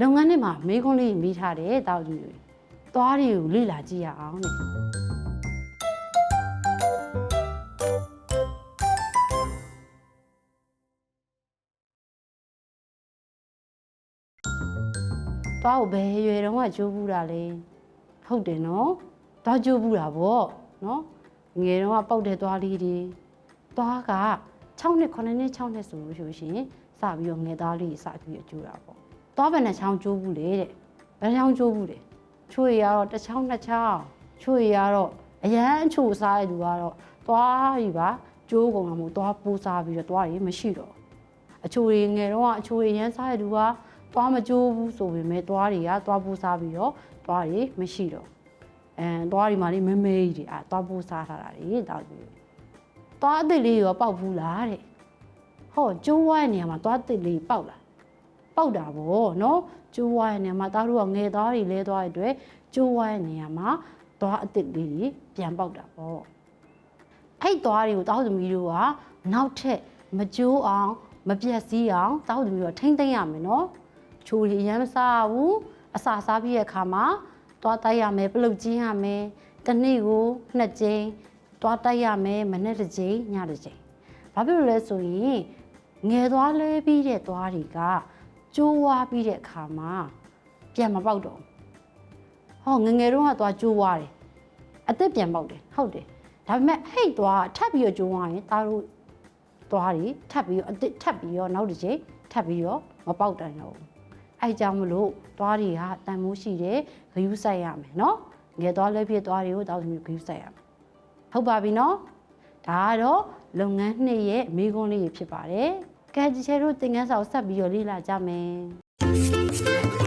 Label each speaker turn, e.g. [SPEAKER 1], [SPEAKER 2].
[SPEAKER 1] လုပ်ငန်းထဲမှာမေးခွန်းလေးမိထားတယ်တောက်ကြည့်တွေသွားတွေကိုလေ့လာကြည့်ရအောင်တဲ့သွားကိုဘယ်ရွယ်တုန်းကကြိုးဘူးတာလဲဟုတ်တယ်နော်သွားကြိုးဘူးတာဗောနော်ငယ်တုန်းကပောက်တဲ့သွားလေးတွေသွားက6နှစ်9နှစ်6နှစ်ဆိုလို့ရှိရင်စပြီးတော့ငယ်သားလေးစပြီးတော့ကြိုးတာပေါ့ သွားဘယ်နှချောင်းကြိုးဘူးလေတဲ့ဘယ်နှချောင်းကြိုးဘူးလဲချိုးရတော့တစ်ချောင်းနှစ်ချောင်းချိုးရတော့အရန်ချိုးစားတဲ့သူကတော့သွားပြီပါကြိုးကုန်တော့မဟုတ်သွားပူစားပြီးတော့သွားရမရှိတော့အချိုရီငယ်တော့ကအချိုရီရမ်းစားတဲ့သူကသွားမကြိုးဘူးဆိုပေမဲ့သွားတွေကသွားပူစားပြီးတော့သွားတွေမရှိတော့အဲသွားတွေမှာလေမဲမဲကြီးတွေအာသွားပူစားထားတာတွေတောက်ပြီးသွားအစ်စ်လေးရောပောက်ဘူးလားတဲ့ဟောကျိုးဝိုင်းနေရာမှာသွားအစ်စ်လေးပောက်လား ပောက်တာဗောနော်ကျိုးဝိုင်းနေရာမှာသားတို့ကငယ်သွားတွေလဲသွားတဲ့အတွက်ကျိုးဝိုင်းနေရာမှာသွားအစ်စ်လေးတွေပြန်ပောက်တာဗောအဲ့သွားတွေကိုတောက်သမီးတို့ကနောက်ထပ်မကြိုးအောင်မပြက်စီးအောင်တောက်သမီးတို့ကထိမ့်သိမ့်ရမယ်နော်ချိုးရီရမ်းမစားဘူးအစာစားပြီးတဲ့အခါမှာသွားတိုက်ရမယ်ပလုတ်ကျင်းရမယ်တစ်နေ့ကိုနှစ်ကြိမ်သွားတိုက်ရမယ်မနေ့တစ်ကြိမ်ညတစ်ကြိမ်ဘာဖြစ်လို့လဲဆိုရင်ငယ်သွားလဲပြီးတဲ့သွားတွေက ကျိုးဝါပြီးတဲ့အခါမှာပြန်မပေါက်တော့ဘူးဟောငယ်ငယ်တုန်းကသွားကျိုးဝါတယ်အသက်ပြန်ပေါက်တယ်ဟုတ်တယ်ဒါပေမဲ့ဟိတ်သွားထပ်ပြီးတော့ကျုံသွားရင်ตาတို့သွားတွေထပ်ပြီးတော့အသက်ထပ်ပြီးတော့နောက်တစ်ချိန်ထပ်ပြီးတော့မပေါက်တိုင်တော့ဘူးအဲကြောင့်မလို့သွားတွေကတန်မိုးရှိတယ်ဂယုစိုက်ရမယ်နော်ငယ်သွားလဲဖြစ်သွားတွေကိုတောက်သမီးဂယုစိုက်ရမယ်ဟုတ်ပါပြီနော်ဒါကတော့လုပ်ငန်းနှစ်ရဲ့အမေကွန်းလေးတွေဖြစ်ပါတယ် ကဲဒီချေတို့သင်ခန်းစာကိုဆက်ပြီးတော့လေ့လာကြမယ်